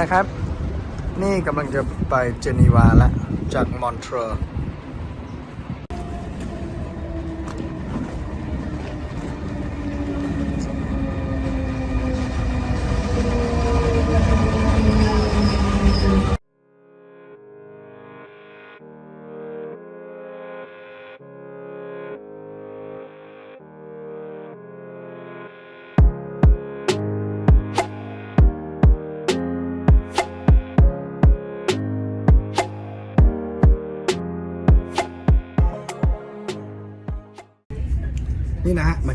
นะครับ นี่กำลังจะไปเจนีวาแล้วจากมอนทรี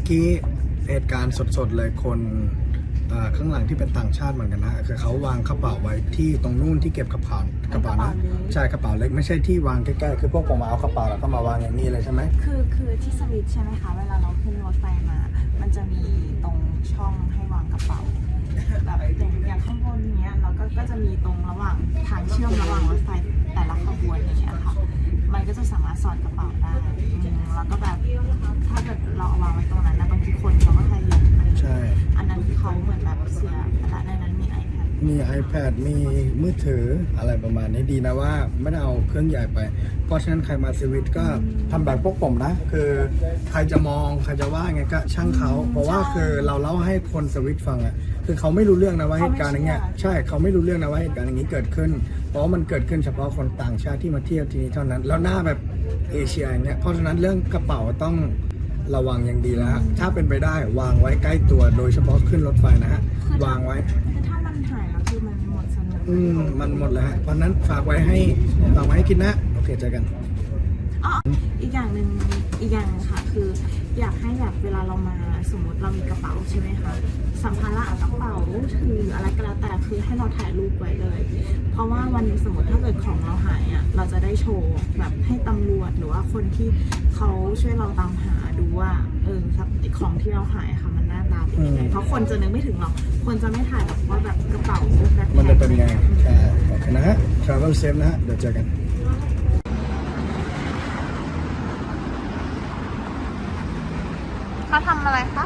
กี้เหตุการณ์สดๆเลยคนเอ่อข้างหลังที่เป็นต่างชาติเหมือนกันนะฮะคือเขาวางกระเป๋าไว้ที่ตรงนู่นที่เก็บกระเป๋ากระเป๋านะใช่กระเป๋าเล็กไม่ใช่ที่วางใกล้ๆคือพวกผมเอากระเป๋าแล้วก็มาวางอย่างนี้เลยใช่ไหมคือคือที่สวิตใช่ไหมคะเวลาเราขึ้นรถไฟมา มันจะมีตรงช่องให้วางกระเป๋าแบบอย่างอย่างข้างบนเนี้ยเราก็ก็จะมีตรงระหว่างทางเชื่อมระหว่างรถไฟแต่ละขบวนอย่างเงี้ยค่ะ มันก็จะสามารถสอดกระเป๋าได้อืมแล้วก็แบบถ้าเกิดเราเอาวางไว้ตรงนั้นนะบางทีคนเขาก็แค่ยกไปใช่ อันนั้นเขาเหมือนแบบเสียไปละในนั้นมี iPad มี iPad มีมือถืออะไรประมาณนี้ดีนะว่าไม่ได้เอาเครื่องใหญ่ไป เพราะฉะนั้นใครมาสวิตก็ทำแบบพวกผมนะ คือใครจะมองใครจะว่าไงก็ช่างเขา เพราะว่าคือเราเล่าให้คนสวิตฟังอะคือเขาไม่รู้เรื่องนะว่าเหตุการณ์อย่างเงี้ยใช่เขาไม่รู้เรื่องนะว่าเหตุการณ์อย่างนี้เกิดขึ้น เพราะว่ามันเกิดขึ้นเฉพาะคนต่างชาติที่มาเที่ยวที่นี่เท่านั้น แล้วหน้าแบบเอเชียอย่างเงี้ยเพราะฉะนั้นเรื่องกระเป๋าต้องระวังอย่างดีแล้วฮะถ้าเป็นไปได้วางไว้ใกล้ตัวโดยเฉพาะขึ้นรถไฟนะฮะวางไว้ คือถ้ามันหายแล้วคือมันหมดสนุก อืมมันหมดแล้วฮะเพราะฉะนั้นฝากไว้ให้ฝากไว้ให้กินนะ โอเคเจอกัน อ๋ออีกอย่างหนึ่งอีกอย่างหนึงค่ะ คืออยากให้แบบเวลาเรามาสมมติเรามีกระเป๋าใช่ไหมคะสัมภาระกระเป๋าถืออะไรก็แล้วแต่คือให้เราถ่ายรูปไว้เลย เพราะว่าวันหนึงสมมติถ้าเกิดของเราหายอะเราจะได้โชว์แบบให้ตำรวจหรือว่าคนที่เขาช่วยเราตามหาดูว่าเออครับของที่เราหายค่ะมันหน้าตาเป็นยังไงอืมเพราะคนจะนึกไม่ถึงหรอกคนจะไม่ถ่ายหรอกว่าแบบกระเป๋าแบ็คมันแพ็จะคเป็นไงใช่โอเคนะฮะ travel safe นะฮะเดี๋ยวเจอกัน เขาทำอะไรคะ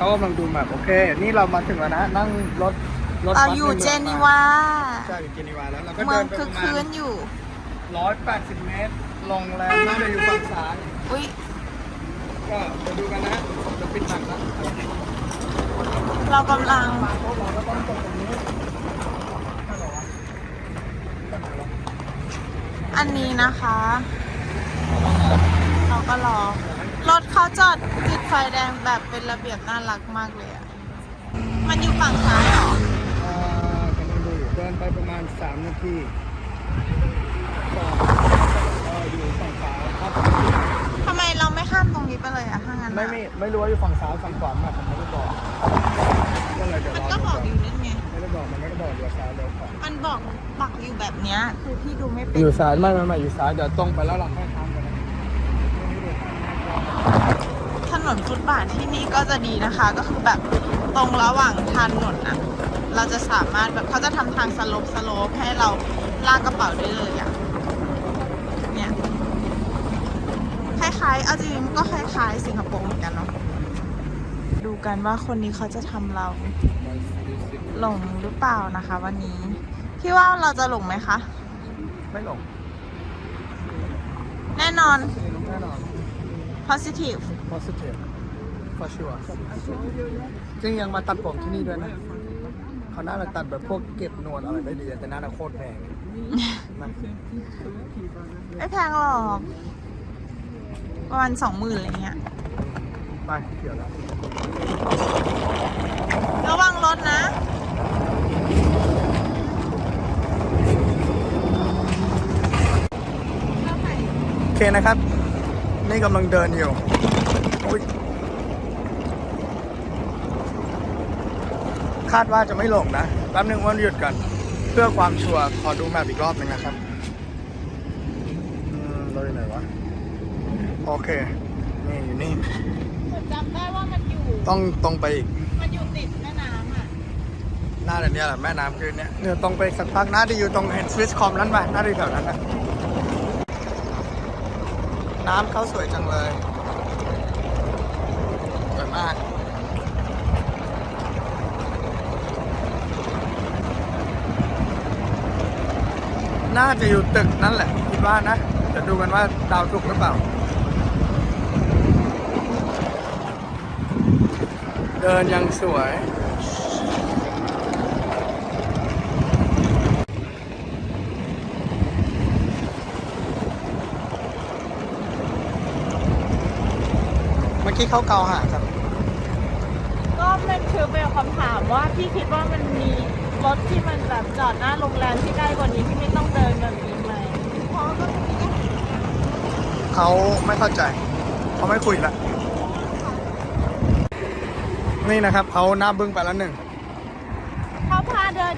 เขากำลังดูแบบโอเค นี่เรามาถึงแล้วนะ นั่งรถรถเราบัสอยู่ใมืงเจนีวาใช่อยู่เจนีวาแล้วเราก็เมืเดิองนไปคือประคืมาณนอยู่ ร้อยแปดสิบเมตรลงแรงน่าจะอยู่ฝั่งซ้ายอุ้ยก็เดี๋ยวดูกันนะจะปิดหนังแล้วเรากำลังพวกเราก็ต้องตรงตรงนี้ข้างไหนวะข้างไหนวะอันนี้นะคะ เราก็รอ รถเขาจอดติดไฟแดงแบบเป็นระเบียบน่ารักมากเลยอะมันอยู่ฝั่งซ้ายเหรอเอ่อกำลังดูอยู่เดินไปประมาณ 3 นาทีก็เอออยู่ฝั่งซ้ายครับทำไมเราไม่ข้ามตรงนี้ไปเลยอะถ้างั้นอะไม่ไม่ไม่รู้ว่าอยู่ฝั่งซ้ายฝั่งขวามาผมไม่ได้บอกก็เลยเดี๋ยวมันรอก็ดูบอกก่อนอยู่นั่นไง ไม่ได้บอกมันไม่ได้บอกเดี๋ยวซ้ายเดี๋ยวขวามันบอกปักอยู่แบบเนี้ยคือพี่ดูไม่เป็น อยู่ซ้ายไม่ไม่ไม่อยู่ซ้ายเดี๋ยวตรงไปแล้วเราค่อยข้ามกั นนะถนนฟุตบาทที่นี่ก็จะดีนะคะ ก็คือแบบตรงระหว่างถนนอะเราจะสามารถแบบเขาจะทำทางสโลปสโลปให้เราลากกระเป๋าได้เลยอะเนี่ยคล้ายๆเอาจริงๆก็คล้ายๆ สิงคโปร์เหมือนกันเนาะดูกันว่าคนนี้เขาจะทำเราหลงหรือเปล่านะคะ วันนี้ พี่ว่าเราจะหลงไหมคะ ไม่หลง แน่นอนแน่นอน positive positive for sure จริงยังมาตัดผมที่นี่ด้วยนะเขาน่าจะตัดแบบพวกเก็บหนวดอะไรได้ดีแต่น่าจะโคตรแพงนะไม่แพงหรอกประมาณสองหมื่นอะไรเงี้ย ไปเดี๋ยวแล้วระวังรถนะโอเคนะครับ นี่กำลังเดินอยู่อุ๊ย คาดว่าจะไม่หลงนะแป๊บนึงวันหยุดกันเพื่อความชัวร์ขอดูแมพอีกรอบหนึ่งนะครับอืมเราอยู่ไหนวะ โอเค นี่อยู่นี่จำได้ว่ามันอยู่ ต้องตรงไปอีก มันอยู่ติดแม่น้ำอะ หน้าเดี๋ยวนี้แหละแม่น้ำคือเนี่ยเดี๋ยวตรงไปสักพักน่าจะอยู่ตรงเห็นสวิสคอมนั้นไปน่าจะอยู่แถวนั้นนะน้ำเขาสวยจังเลยสวย มากน่าจะอยู่ตึกนั่นแหละคิดว่านะจะดูกันว่าดาวถูกหรือเปล่า เดินยังสวย เมื่อกี้เขาเกาหาครับ คือเป็นคำถามว่าพี่คิดว่ามันมีรถที่มันแบบจอดหน้าโรงแรมที่ใกล้กว่านี้ที่ไม่ต้องเดินแบบนี้ไหมเพราะก็เขาไม่เข้าใจเขาไม่คุยละนี่นะครับเขาหน้าบึ้งไปแล้วหนึ่งเขาพาเดิน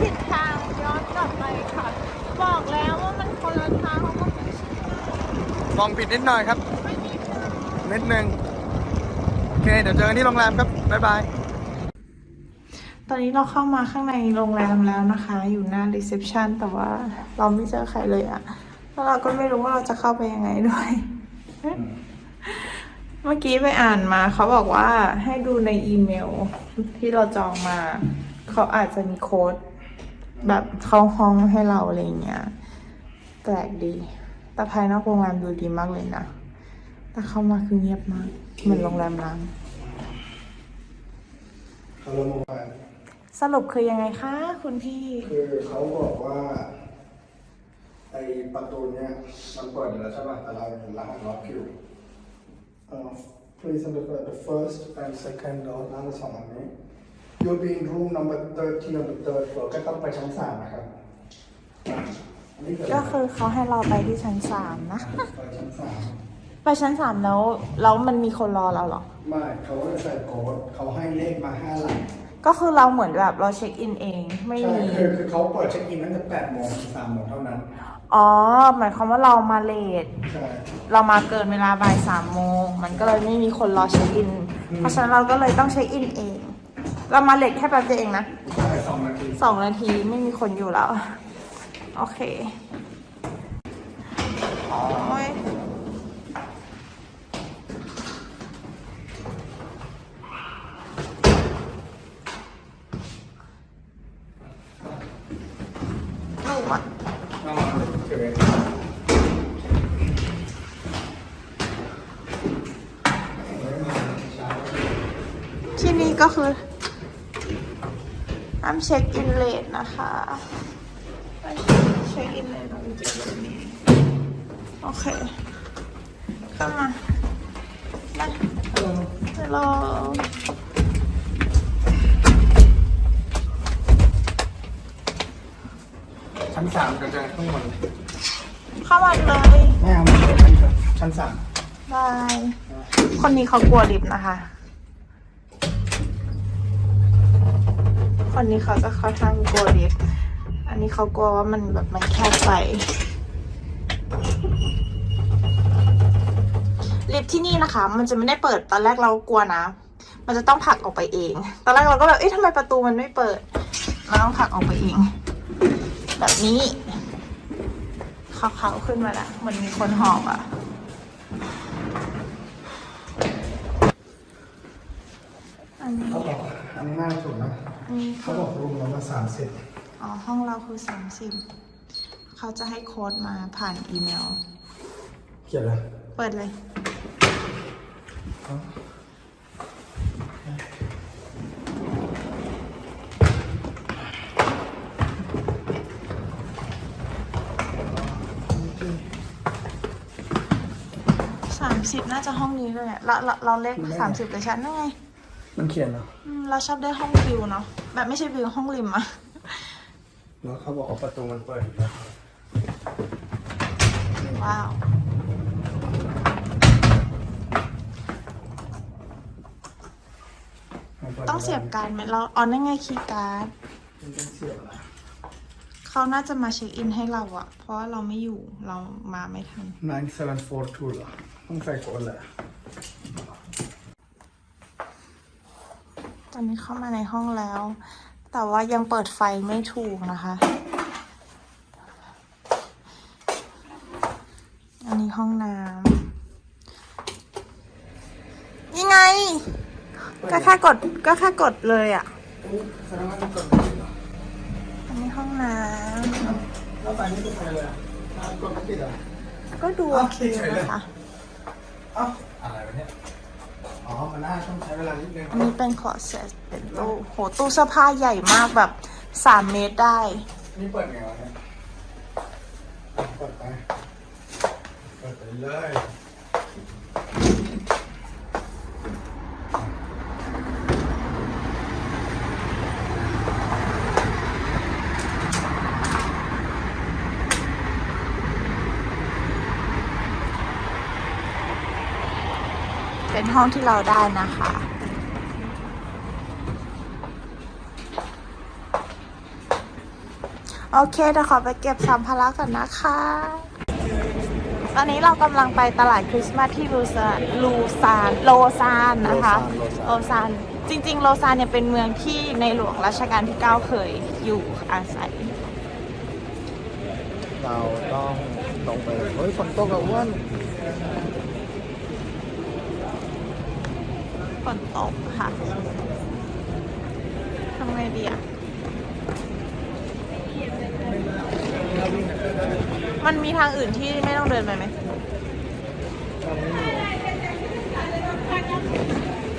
ผิดทางย้อนกลับไปค่ะบอกแล้วว่ามันคนละทางเขาก็ไม่เชื่อมองผิดนิดหน่อยครับ ไม่มีทางนิดนึงโอเค เดี๋ยวเจอกันที่โรงแรมครับ บ๊ายบาย ตอนนี้เราเข้ามาข้างในโรงแรมแล้วนะคะ อยู่หน้ารีเซพชันแต่ว่าเราไม่เจอใครเลยอะแล้วเราก็ไม่รู้ว่าเราจะเข้าไปยังไงด้วย เมื่อกี้ไปอ่านมาเขาบอกว่าให้ดูในอีเมลที่เราจองมา เขาอาจจะมีโค้ดแบบเข้าห้องให้เราอะไรอย่างเงี้ยแปลกดี แต่ภายนอกโรงแรมดูดีมากเลยนะ แต่เข้ามาคือเงียบมาก เหมือนโรงแรมร้างเขาลงมา สรุปคือยังไงคะคุณพี่คือเขาบอกว่าไอประตูเนี้ยมันเปิดอยู่แล้วใช่ป่ะแต่เราเห็นรหัสล็อกอยู่เอ่อ please enter the first and second door หน้าสองอันนี้ you'll be in room number 13 on the third floor ก็ต้องไปชั้นสามนะครับอะอันนี้เดก็คือเขาให้เราไปที่ชั้นสามนะ ไปชั้นสามไปชั้นสามแล้วแล้วมันมีคนรอเราเหรอ ไม่เขาก็จะใส่โค้ดเขาให้เลขมาห้าหลัก ก็คือเราเหมือนแบบเราเช็คอินเองไม่ใช่มีคือคือเขาเปิดเช็คอินตั้งแต่แปดโมงถึงสามโมงเท่านั้นอ๋อหมายความว่าเรามาเลทใช่ เรามาเกินเวลาบ่ายสามโมงมันก็เลยไม่มีคนรอเช็คอิน อืม เพราะฉะนั้นเราก็เลยต้องเช็คอินเอง เรามาเลทแค่แป๊บเดียวเองนะใช่สองนาทีสองนาทีไม่มีคนอยู่แล้ว โอเคโอ้ยหนูอะ เอามาเก็บไว้ ที่นี่ก็คือห้ามเช็คอินเลทนะคะไม่เช็คอินเลทโอเคเข้ามามาฮัลโหลชั้นสามกันจะข้างบนเข้ามาเลยไม่เอาไม่เอาชั้นสามชั้นสามบาย คนนี้เขากลัวลิฟต์นะคะ คนนี้เขาจะค่อนข้างกลัวลิฟต์อันนี้เขากลัวว่ามันแบบมันแคบไป ลิฟต์ที่นี่นะคะ มันจะไม่ได้เปิดตอนแรกเรากลัวนะ มันจะต้องผลักออกไปเอง ตอนแรกเราก็แบบ เอ๊ะทำไมประตูมันไม่เปิดเราต้องผลักออกไปเอง แบบนี้เขาๆขึ้นมาล้วเหมันมีคนหอบอะอันนี้อันนี้น่าจะถูกนะ นนี้เขาคือบอกรวมแล้วมาสามสิบอ๋อ ห้องเราคือสามสิบเขาจะให้โค้ดมาผ่านอีเมล เขียนเลยเปิดเลยสามสิบน่าจะห้องนี้เลยอะเราเราเราเลขสามสิบเลยชั้นนั่นไงมันเขียนเหรอ อืมเราชอบได้ห้องวิวเนาะ แบบไม่ใช่วิวห้องริมอะแล้วเขาบอกว่าประตูมันเปิดอยู่แล้วว้าวมันปิดต้องเสียบการ์ดไหมเราอ๋อนั่นไงคีย์การ์ดมันต้องเสียบเหรอเขาน่าจะมาเช็คอินให้เราอะเพราะว่าเราไม่อยู่เรามาไม่ทัน nine seven four two เหรอต้องใส่โค้ดแหละ ตอนนี้เข้ามาในห้องแล้ว แต่ว่ายังเปิดไฟไม่ถูกนะคะ อันนี้ห้องน้ำนี่ไง ก็แค่กดก็แค่กดเลยอะแสดงว่ามันกดไม่ติดเหรออันนี้ห้องน้เราาไปนี่ก็ไปเลยอะกดไม่ติดเหรอก็ดูโอเคนะคะอ้าอะไรวะเนี่ย อ๋อ มันน่าต้องใช้เวลานิดนึงอันนี้เป็นคอร์เซตเป็นตู้โหตู้เสื้อผ้าใหญ่มากแบบสามเมตรได้ นี่เปิดไงวะเนี่ยเปิดไป เปิดไปเลย ห้องที่เราได้นะคะ โอเคเดี๋ยวขอไปเก็บสัมภาระก่อนนะคะ ตอนนี้เรากำลังไปตลาดคริสต์มาสที่ลูซานลูซานโลซานนะคะโลซานโลซานจริง ๆ โลซานเนี่ยเป็นเมืองที่ในหลวงรัชกาลที่ 9 เคยอยู่อาศัย เราต้องตรงไปเลยเฮ้ยฝนตกอะอ้วน ฝนตกค่ะทำไงดีอะ มันมีทางอื่นที่ไม่ต้องเดินไปไหม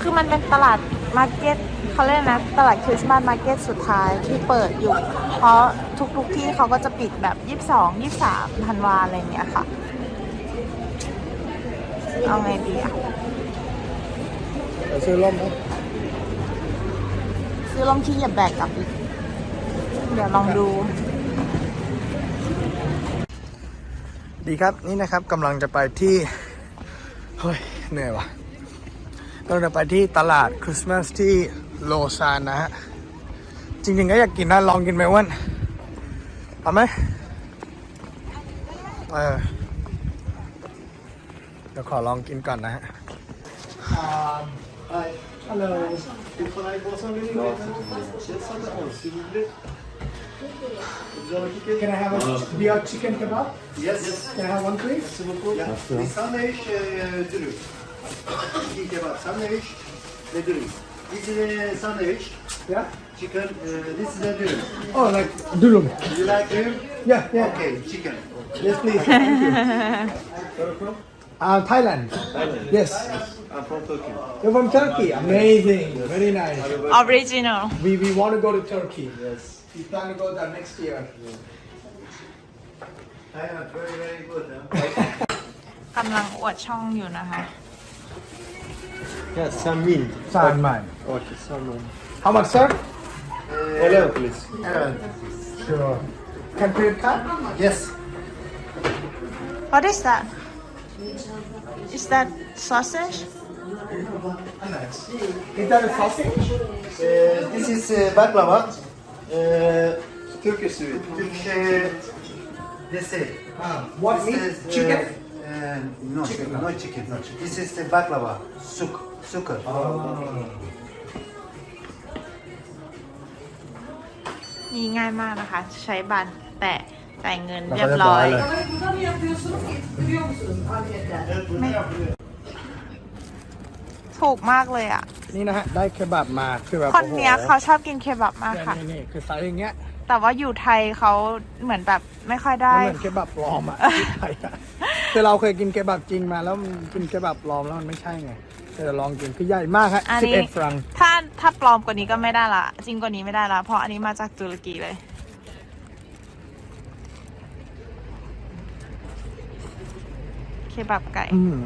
คือมันเป็นตลาดมาร์เก็ตเขาเรียกนะ ตลาดคริสต์มาสมาร์เก็ตสุดท้ายที่เปิดอยู่ เพราะทุกๆที่เขาก็จะปิดแบบ 22 23ธันวาอะไรเงี้ยค่ะ เอาไงดีอะ ดี๋ยวซื้อร่มไหมซื้อลมที่เหยียบแบกกลับอีก เดี๋ยวลองดู ดีครับนี่นะครับกำลังจะไปที่ เฮ้ย เหนื่อยว่ะเราจะไปที่ตลาดคริสต์มาสที่โลซานนะฮะ จริงๆก็อยากกินนะ ลองกินไหมอ้วันเอาไหมเออเดี๋ยวขอลองกินก่อนนะฮะ Hi. Hello Can I have a beer chicken kebab? Yes. yes. Can I have one please? Yeah. Bir sandwich e, dürüm. İki kebap sandwich ve dürüm. This is a sandwich, Yeah? chicken, uh, this is a dürüm. Oh, like durum. You like dürüm? Yeah, yeah. Okay, chicken. Yes, please. Thank you. Where from? Uh, Thailand. Thailand. Yes. I'm from Turkey. You're from Turkey. Amazing. Very nice. original We, we want to go to Turkey. Yes. We plan to go there next year. Thailand, very, very good. Huh? กำลังอวดช่องอยู่นะคะ Yes, some mint. Salman. Okay, salmon. How much, sir? Olive, please. Evet. Sure. Can credit card? Yes. What is that Is that sausage Is that a sausage? Uh, this is uh, baklava. Uh, Turkish sweet. Turkish uh, dessert. Uh, what This meat? is, uh, Chicken? Uh, no, Chicken, no chicken, no chicken. This is the baklava, suk, sugar. นี่ง่ายมากนะคะ ใช้บัตรแตะ จ่ายเงินเรียบร้อย Burada mı yapıyorsunuz? Biliyor musunuz afiyetle? ถูกมากเลยอะ นี่นะฮะ ได้เคบับมาคือแบบคนเนี้ยโอ้โหเขาชอบกินเคบับมากค่ะ นี่นี่คือไซส์อย่างเงี้ยแต่ว่าอยู่ไทยเขาเหมือนแบบไม่ค่อยได้มันเหมือนเคบับปลอมอะที่ไทยอะคือเราเคยกินเคบับจริงมาแล้วมันกินเคบับปลอมแล้วมันไม่ใช่ไงแต่ลองกินคือใหญ่มากฮะอันสิบนี้เอ็ดฟรังถ้าถ้าปลอมกว่านี้ก็ไม่ได้ละ จริงกว่านี้ไม่ได้ละ เพราะอันนี้มาจากตุรกีเลย เคบับไก่ อืม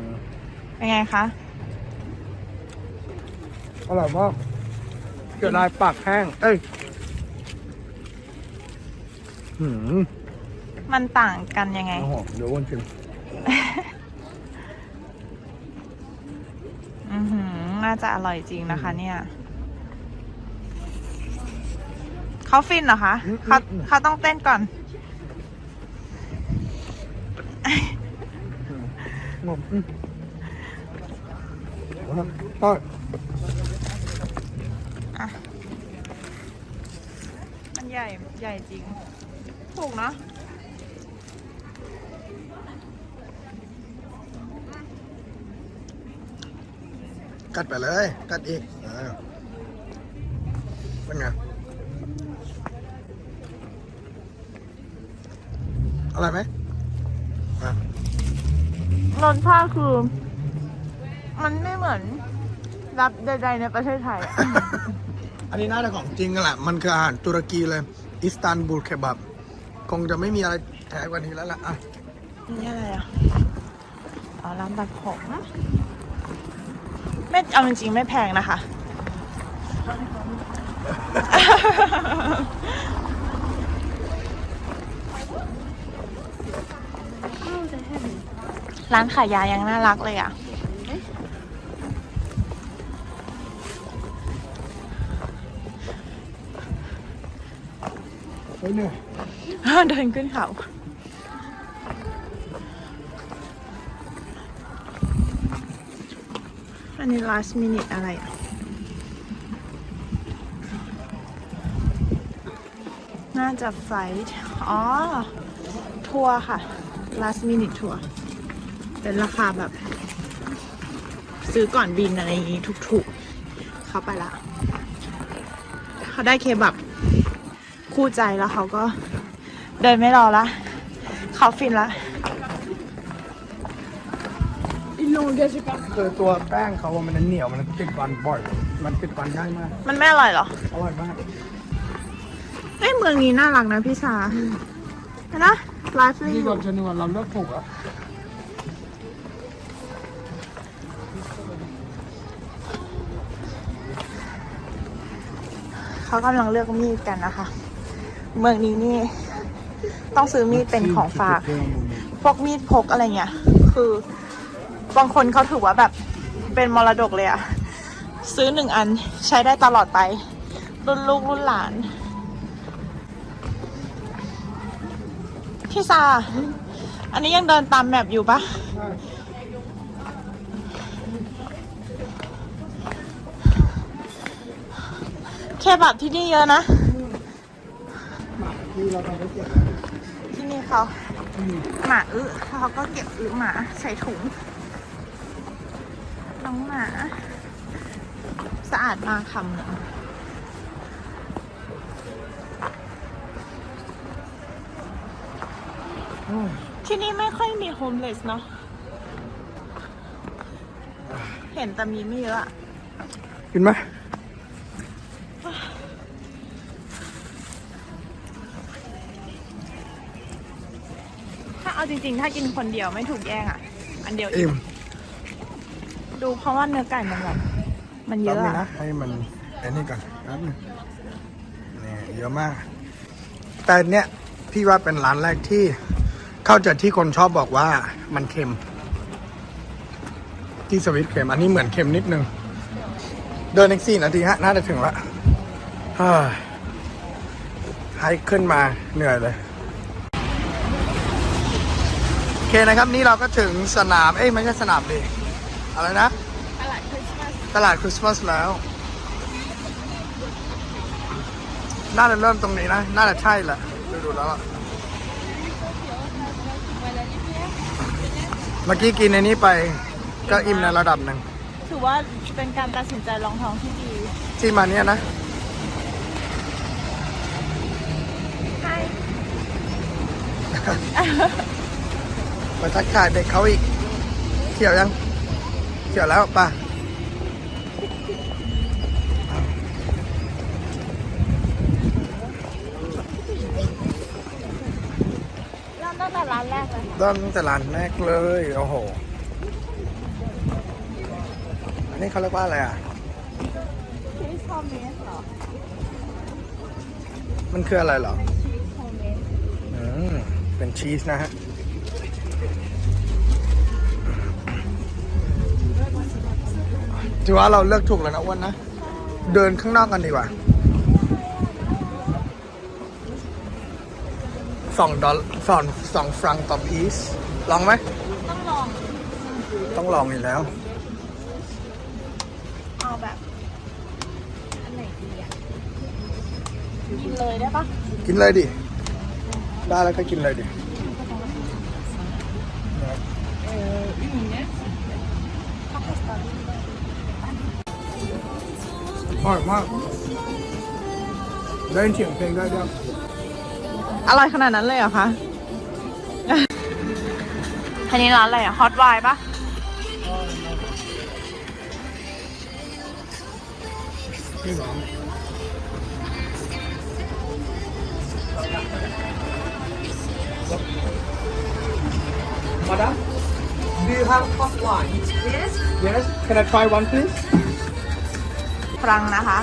เป็นไงคะ อร่อยมากเกิดลายปากแห้ง เอ้ยหืมมันต่างกันยังไงโอ้โหเดี๋ยววนชิมอือหือน่าจะอร่อยจริงนะคะ เนี่ยเขาฟินเหรอคะอืมเขาอืมเขาต้องเต้นก่อน งบอืมก็มันใหญ่ ใหญ่จริง ถูกเนาะกัดไปเลย กัดอีกอ่าเป็นไงอร่อยไหมอะ รสชาติคือ มันไม่เหมือนรับใดๆในประเทศไทยอะอันนี้น่าจะของจริงกันแหละ มันคืออาหารตุรกีเลย อิสตันบูลเคบับ คงจะไม่มีอะไรแท้กว่านี้แล้วล่ะอะนี่อะไรอะอ๋อร้านตัดผมไม่เอาจริงๆไม่แพงนะคะ ร้านขายยายังน่ารักเลยอะ เฮ้ยเหนื่อยเดินขึ้นเขา อันนี้ last minute อะไรอะ น่าจะไฟล์อ๋อ ทัวร์ค่ะ last minute ทัวร์ เป็นราคาแบบ ซื้อก่อนบินอะไรอย่างงี้ถูกๆ เข้าไปละเขาได้เคบับคู่ใจแล้วเขาก็เดินไม่รอละเขาฟินละคือตัวแป้งเขาอะมันเหนียวมันติดฟันบ่อย มันติดฟันง่ายมากมันไม่อร่อยเหรออร่อยมากเอ้ยเมืองนี้น่ารักนะพี่ชาเห็นนะไลฟ์ลีดีกว่าชนวนเราเลือกถูกอะ เขากำลังเลือกมีดกันนะคะ เมืองนี้นี่ ต้องซื้อมีดเป็นของฝาก พวกมีดพกอะไรเงี้ย คือบางคนเขาถือว่าแบบเป็นมรดกเลยอะซื้อหนึ่งอันใช้ได้ตลอดไป รุ่นลูกรุ่นหลาน พี่ซา อันนี้ยังเดินตามแมปอยู่ปะ เคบับที่นี่เยอะนะ ที่เราทำได้เจ็บที่นี่เขาหมาอึเขาก็เก็บอึหมาใส่ถุง น้องหมาสะอาดมากคำหนึ่งที่นี่ไม่ค่อยมีโฮมเลสเนาะ เห็นแต่มีไม่เยอะอะกินไหม ถ้าเอา จริงๆ ถ้ากินคนเดียวไม่ถูกแย่งอะ อันเดียวอิ่ม ดูเพราะว่าเนื้อไก่มันแบบมันเยแป๊บอะนึงอะนะให้มันไอ้นี่ก่อนแป๊บนึงนี่เยอะมาก แต่เนี้ยพี่ว่าเป็นร้านแรกที่ เข้าใจที่คนชอบบอกว่ามันเค็ม ที่สวิตเค็ม อันนี้เหมือนเค็มนิดนึง เดินอีกสี่นาทีฮะ น่าจะถึงละเฮ้ยให้ขึ้นมาเหนื่อยเลย โอ เคนะครับ นี่เราก็ถึงสนาม เอ้ยไม่ใช่สนามดิอะไรนะ ตลาดคริสต์มาสตลาดคริสต์มาสแล้ว น่าจะเริ่มตรงนี้นะ น่าจะใช่แหละดูดูแล้วอะเมื่อกี้กินในนี้ไปก็อิ่มในระดับหนึ่ง ถือว่าเป็นการตัดสินใจลองท้องที่ดี ที่มาเนี้ยนะใช่ ไปทักทายเด็กเขาอีกเขี่ยวยังเขี่ยวแล้วป่ะเริ่มตั้งแต่ร้านแรกเลยเริ่มตั้งแต่ร้านแรกเลยโอ้โหอันนี้เขาเรียกว่าอะไรอะชีสโฮมเมสเหรอมันคืออะไรเหรอชีสโฮมเมสอืม เป็นชีสนะฮะ ถือว่าเราเลือกถูกแล้วนะอ้วนนะ เดินข้างนอกกันดีกว่าสองดอลสองสองฟรังต่อพีซลองไหม ต้องลอง ต้องลองอยู่แล้ว เอาแบบ อันไหนดีอะ กินเลยได้ปะกินเลยดิ ได้แล้วก็กินเลยดิ อร่อยมาก ได้ยินเสียงเพลงได้ด้วยอร่อยขนาดนั้นเลยเหรอคะ อันนี้ร้านอะไรอะฮอตไวน์ปะนี่หรอ Madam, do you have hot wine? Yes. Yes. Can I try one, please? ฝรั่งนะคะ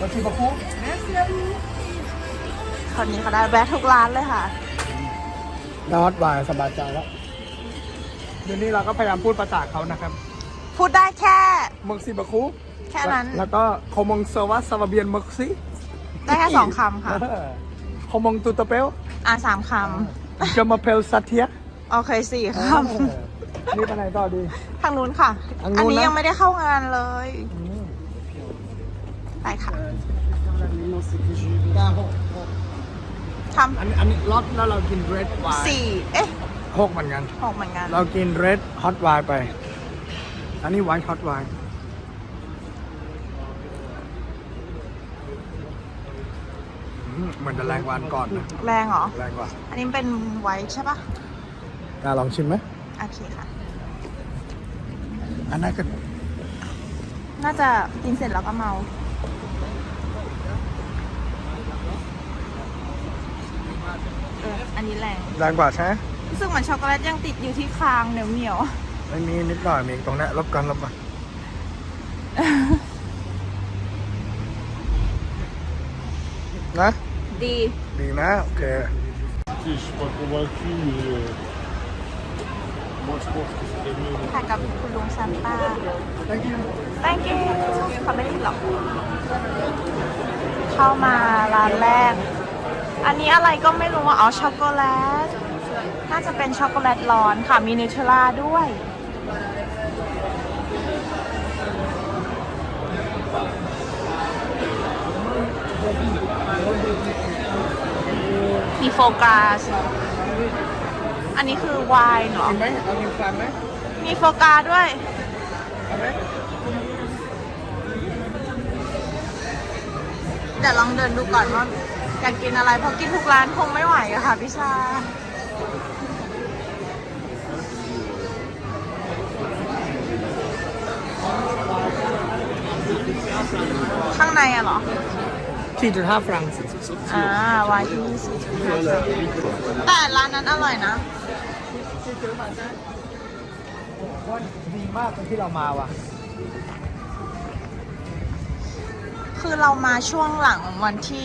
What's your before? Merci à vous. คนนี้เขาได้แวะทุกร้านเลยค่ะได้ฮอตไวน์สบายใจแล้วเดี๋ยวนี้เราก็พยายามพูดภาษาเขานะครับ พูดได้แค่เมืองซีบาคูแค่นั้น แล้วก็คอมงเซวัสซาบาเบียนเมืองซีได้แค่สองคำค่ะคอมงตูตะเปลอะสามคจามาเพลซัตเทียำโอเคสี่คนี่ไปไหนต่อดีำทางนู้นค่ะทางนู้นนะอันนี้ยังไม่ได้เข้างานเลย ไปค่ะทอันอันนี้ล็อตแล้วเรากินเรดไวำน์สี่เอ๊ะหกเหมือนกัน หกเหมือนกัน เรากินเรดฮอตไวน์ไป อันนี้ไวน์ฮอตไวน์อืมเหมือนจะแรงกวาอันก่อนนะแรงเหรอ แรงกว่าอันนี้เป็นไวท์ใช่ปะอะลองชิมไหมโอเคค่ะ อันนั้นก็น่าจะกินเสร็จแล้วก็เมา เออ อั นนี้แรงแรงกว่าใช่ไหมรู้สึกเหมือนช็อกโกแลตยังติดอยู่ที่คางเหนียวเหนียวไม่มีนิดหน่อยมีตรงเนี้ยลบกันลบกันนะๆดี ดีนะ โอเค Je suis pas convaincu, mais euh, moi je pense que c'est mieux. ถ่ายกับคุณลุงซันต้า thank you thank you เขาไม่ได้หรอก เข้ามาร้านแรก อันนี้อะไรก็ไม่รู้ว่าอ๋อช็อกโกแลต น่าจะเป็นช็อกโกแลตร้อนค่ะ มีนูเทลล่าด้วย มีโฟกัสอันนี้คือไวน์เหรอ กินไหมเอากินแฟมไหมมีโฟกาด้วย เอาไหมเดี๋ยวลองเดินดูก่อนว่า อยากกินอะไรเพราะกินทุกร้านคงไม่ไหวอะค่ะพี่ชา ข้างในอะเหรอสี่จุดห้าฟรังอ่าวายที่นี่สี่จุดห้าแต่ร้านนั้นอร่อยนะดีมากตอนที่เรามาว่ะ คือเรามาช่วงหลังวันที่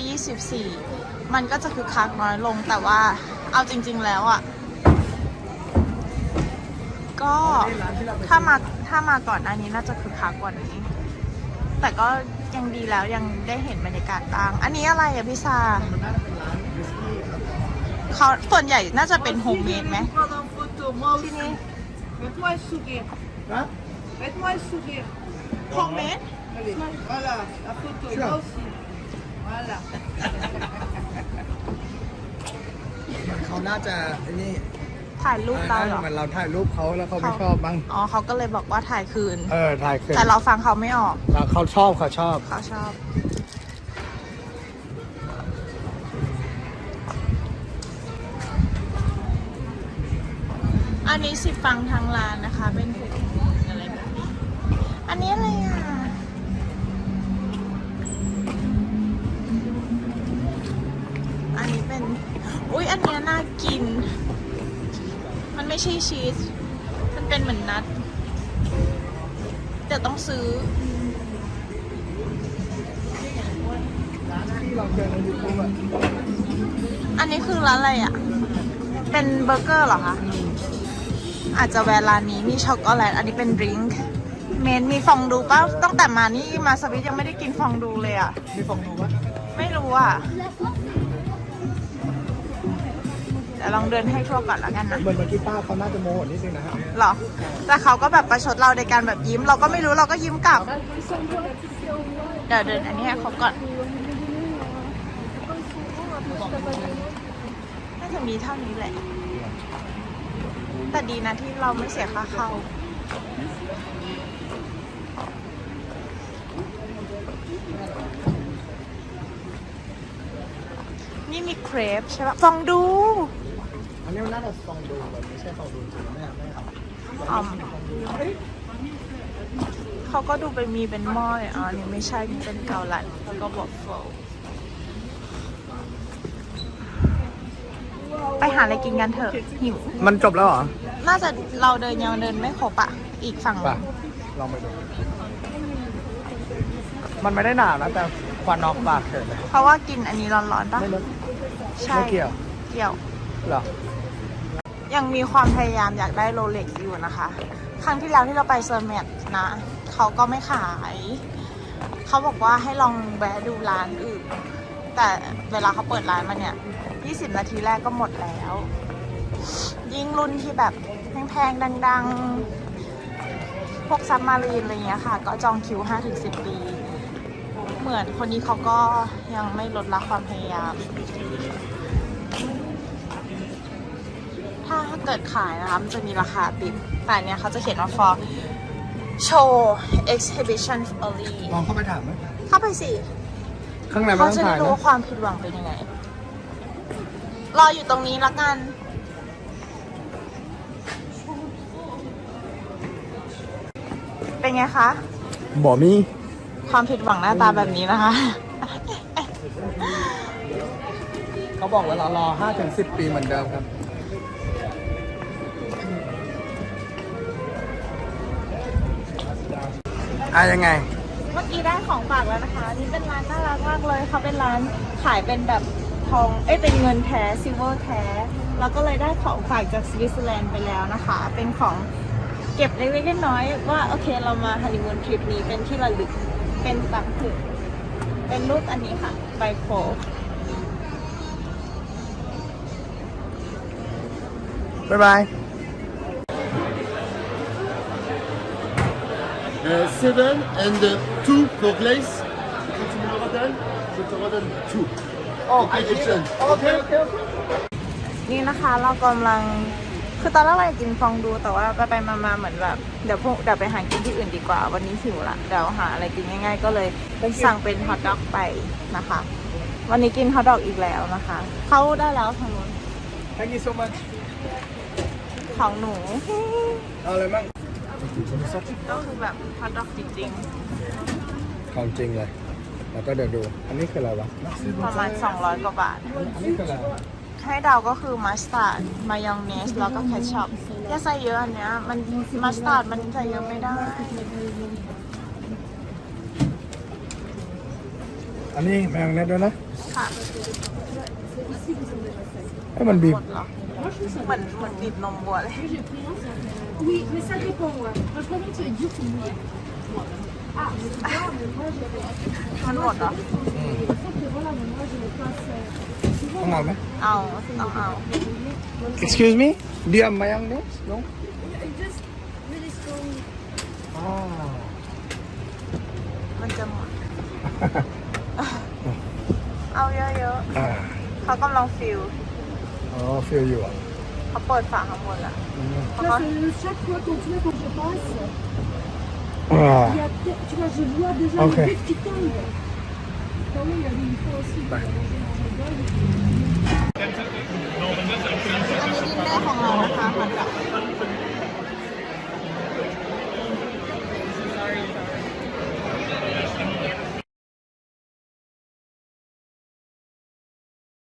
24 มันก็จะคือคักน้อยลงแต่ว่าเอาจริง ๆ แล้วอะ่ะ ก็ถ้ามาถ้ามาก่อนหน้านี้น่าจะคือคักกว่านี้ แต่ก็ยังดีแล้วยังได้เห็นบรรยากาศบ้าง อันนี้อะไรอะพี่ซาเขาส่วนใหญ่น่าจะเป็นโฮมเมดไหม Prendre en photo, moi ที่ aussi. นี่ Faites-moi un sourire. นะ Faites-moi un sourire. โฮมเมด Allez, voilà, la photo, Tiens. moi aussi. Voilà. เขาน่าจะไอ้นี่ถ่ายรูปเราเหรอ เหมือนเราถ่ายรูปเขาแล้วเขาไม่ชอบบ้างอ๋อเขาก็เลยบอกว่าถ่ายคืน เออถ่ายคืนแต่เราฟังเขาไม่ออกแล้วเขาชอบเขาชอบเขาชอบอันนี้สิฟังทางร้านนะคะ เป็นถุงอะไรแบบนี้อันนี้อะไร อุ๊ยอันเนี้ยน่ากิน มันไม่ใช่ชีส มันเป็นเหมือนนัทแต่ต้องซื้อที่เราเจอในยูทูบอะอันนี้คือร้านอะไรอะ เป็นเบอร์เกอร์เหรอคะ อาจจะแวะร้านนี้มีช็อกโกแลต อันนี้เป็นดริงก์เมนมีฟองดูป่ะตั้งแต่มานี่มาสวิตยังไม่ได้กินฟองดูเลยอะ มีฟองดูปะไม่รู้อะเดี๋ยวลองเดินให้ทั่วก่อนแล้วกันนะ เหมือนเมื่อกี้ป้าเขาน่าจะโมโหนิดนึงนะฮะหรอ แต่เขาก็แบบประชดเราในการแบบยิ้ม เราก็ไม่รู้เราก็ยิ้มกลับ เดี๋ยวเดินอันนี้ให้เขาก่อน น่าจะมีเท่านี้แหละ แต่ดีนะที่เราไม่เสียค่าเข้า นี่มีเครปใช่ปะฟองดู อันนี้มันน่าจะฟองดูแบบไม่ใช่ฟองดูจริงๆไม่เอาไม่เอาอ๋อเขาก็ดูไปมีเป็นหม้อเลยอ๋ออันนี่ไม่ใช่นี่เป็นเกาลัดแล้วก็บอกโฟไปหาอะไรกินกันเถอะ หิว มันจบแล้วเหรอน่าจะเราเดินยังเดินไม่ครบอะอีกฝั่งหป่ะนึ่งลองไปดู มันไม่ได้หนาวนะแต่ควันออกปากเฉยเลย เพราะว่ากินอันนี้ร้อนๆปะไม่รู้ใช่ ไม่เกี่ยว เกี่ยว เหรอ ยังมีความพยายามอยากได้โรเล็กอยู่นะคะ ครั้งที่แล้วที่เราไปเซอร์เมตนะเขาก็ไม่ขาย เขาบอกว่าให้ลองแวะดูร้านอื่น แต่เวลาเขาเปิดร้านมาเนี่ย 20 นาทีแรกก็หมดแล้ว ยิ่งรุ่นที่แบบแพงๆ ดังๆ พวกซับมารีนอะไรเงี้ยค่ะ ก็จองคิว 5-10 ปี เหมือนคนนี้เขาก็ยังไม่ลดละความพยายาม ถ้าเกิดขายนะคะมันจะมีราคาติด แต่อันเนี้ยเขาจะเขียนว่า for show exhibition only ลองเข้าไปถามไหมเข้าไปสิ ข้างในไม่เขาต้องจะได้ถ่ายรู้นะว่าความผิดหวังเป็นยังไง รออยู่ตรงนี้ละกัน เป็นไงคะ บ่มีความผิดหวังหน้าตาแบบนี้นะคะ เขาบอกเวลารอ5ถึง10 ปีเหมือนเดิมครับ อะยังไง เมื่อกี้ได้ของฝากแล้วนะคะอันนี่เป็นร้านน่ารักมากเลยเขาเป็นร้านขายเป็นแบบทอง เอ้ยเป็นเงินแท้ซิลเวอร์แท้ แล้วก็เลยได้ของฝากจากสวิตเซอร์แลนด์ไปแล้วนะคะ เป็นของเก็บเล็กๆน้อยๆว่าโอเคเรามาฮันนีมูนทริปนี้เป็นที่ระลึก เป็นตังถึงเป็นรูปอันนี้ค่ะใบโฟบ๊ายบาย seven and uh, two for glaze. Si tu me le redonnes, je te redonne two. Oh, Egyptian. โอเคโอเคโอเคนี่นะคะเรากำลังคือตอนแรกเราอยากกินฟองดูแต่ว่าไปไปๆมาๆเหมือนแบบเดี๋ยวพวกเดี๋ยวไปหากินที่อื่นดีกว่า วันนี้หิวละเดี๋ยวหาอะไรกินง่ายๆ ก็เลยสั่งเป็นฮอทดอกไปนะคะ วันนี้กินฮอทดอกอีกแล้วนะคะ เข้าได้แล้วทางนู้น thank you so much ของหนู เอาอะไรบ้าง ก็คือแบบฮอทดอกจริงของจริงเลย แล้วก็เดี๋ยวดู อันนี้คืออะไรวะ ๆ ประมาณ 200 กว่าบาท อันนี้คืออะไรให้เดาก็คือมัสตาร์ดมายองเนส แล้วก็แคชชัพอย่าใส่เยอะอันเนี้ยมันมัสตาร์ดมันใส่เยอะไม่ได้ อันนี้แมงเน็ตด้วยนะค่ะ ให้มันบีบ หมดเหรอเหมือนเหมือนบีบนมวัวเลย Oui, mais ça dépend, ouais. Moi, je crois que c'est dur pour moi. มันหมดเหรอ Sauf que voilà, mais moi, je le passe. euh, ต้องเอาไหมเอาต้องเอา excuse me do you have mayonnaise no Just really strong. อ่ามันจะหมดเอาเยอะอ่าๆเขากำลังฟิลอ๋อฟีลอยู่อะ เขาเปิดฝาข้างบนอะ Là, mhm. chaque fois quand tu vois, quand je passe, ah. il y a, tu vois, je vois déjà les qui tombent.